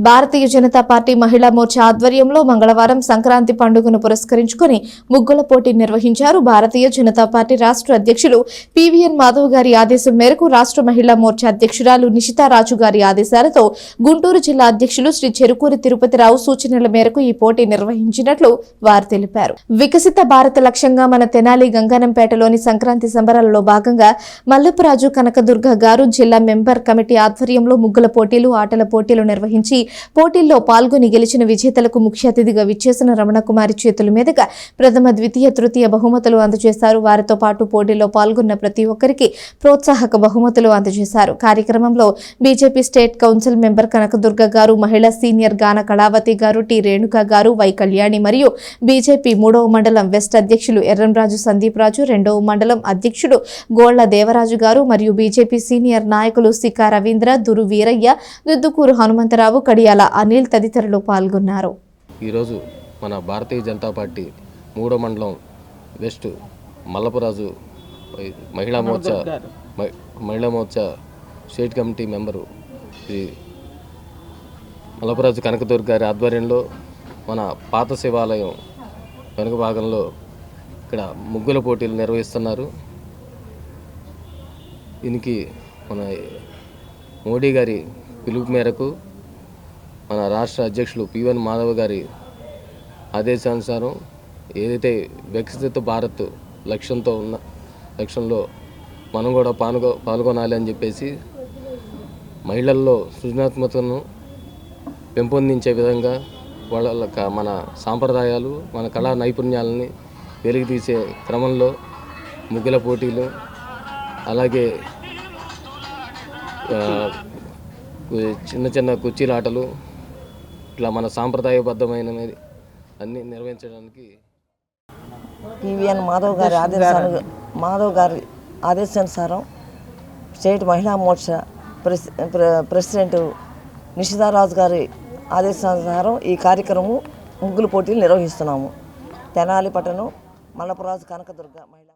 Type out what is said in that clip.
Bharatiya Janata party మహిళా మోర్చా ఆధ్వర్యంలో మంగళవారం సంక్రాంతి పండుగను పురస్కరించుకుని ముగ్గుల పోటీ నిర్వహించారు భారతీయ జనతా పార్టీ రాష్ట్ర అధ్యక్షులు పివిఎన్ మాధవ్ గారి ఆదేశం మేరకు రాష్ట్ర మహిళా మోర్చా అధ్యక్షురాలు నిషితారాజు గారి ఆదేశాలతో గుంటూరు జిల్లా అధ్యక్షులు శ్రీ చెరుకూరి తిరుపతిరావు సూచనల మేరకు ఈ పోటీ నిర్వహించినట్లు వారు తెలిపారు. వికసిత భారత లక్ష్యంగా మన తెనాలి గంగానంపేటలోని సంక్రాంతి సంబరాలలో భాగంగా మల్లపురాజు కనకదుర్గ గారు జిల్లా మెంబర్ కమిటీ ఆధ్వర్యంలో ముగ్గుల పోటీలు ఆటల పోటీలు నిర్వహించి పోటీల్లో పాల్గొని గెలిచిన విజేతలకు ముఖ్య అతిథిగా విచ్చేసిన రమణకుమారి చేతుల మీదుగా ప్రథమ ద్వితీయ తృతీయ బహుమతులు అందజేశారు. వారితో పాటు పోటీలో పాల్గొన్న ప్రతి ఒక్కరికి ప్రోత్సాహక బహుమతులు అందజేశారు. కార్యక్రమంలో BJP state council member Kanakadurga గారు మహిళా సీనియర్ గాన కళావతి గారు టి రేణుక గారు వై కళ్యాణి మరియు బీజేపీ మూడవ మండలం వెస్ట్ అధ్యక్షులు ఎర్రంరాజు సందీప్ రాజు రెండవ మండలం అధ్యక్షుడు గోళ్ళ దేవరాజు గారు మరియు బీజేపీ సీనియర్ నాయకులు సికా రవీంద్ర దురు వీరయ్య దుద్దుకూరు హనుమంతరావు కడియాల అనిల్ తదితరులు పాల్గొన్నారు. ఈరోజు మన భారతీయ జనతా పార్టీ మూడో మండలం west Mallapuraju Mahila Morcha Mahila Morcha state committee member Shri Mallapuraju Kanakadurga గారి ఆధ్వర్యంలో మన పాత శివాలయం వెనుక భాగంలో ఇక్కడ ముగ్గుల పోటీలు నిర్వహిస్తున్నారు. దీనికి మన మోడీ గారి పిలుపు మేరకు మన రాష్ట్ర అధ్యక్షులు పివన్ మాధవ్ గారి ఆదేశానుసారం ఏదైతే వికసిత భారత్ లక్ష్యంతో ఉన్న లక్ష్యంలో మనం కూడా పాల్గొ పాల్గొనాలి అని చెప్పేసి మహిళల్లో సృజనాత్మకతను పెంపొందించే విధంగా వాళ్ళ మన సాంప్రదాయాలు మన కళా నైపుణ్యాలని వెలికితీసే క్రమంలో ముగ్గుల పోటీలు అలాగే చిన్న చిన్న కుర్చీలాటలు ఇట్లా మన సాంప్రదాయబద్ధమైనది అన్నీ నిర్వహించడానికి పివిఎన్ మాధవ్ గారి ఆదేశాలు మాధవ్ గారి ఆదేశానుసారం స్టేట్ మహిళా మోర్చా ప్రెస్ ప్ర- ప్రెసిడెంట్ నిషిదారాజు గారి ఆదేశానుసారం ఈ కార్యక్రమం ముగ్గులు పోటీలు నిర్వహిస్తున్నాము. తెనాలి పట్టణం మల్లపురాజు కనకదుర్గ మహిళా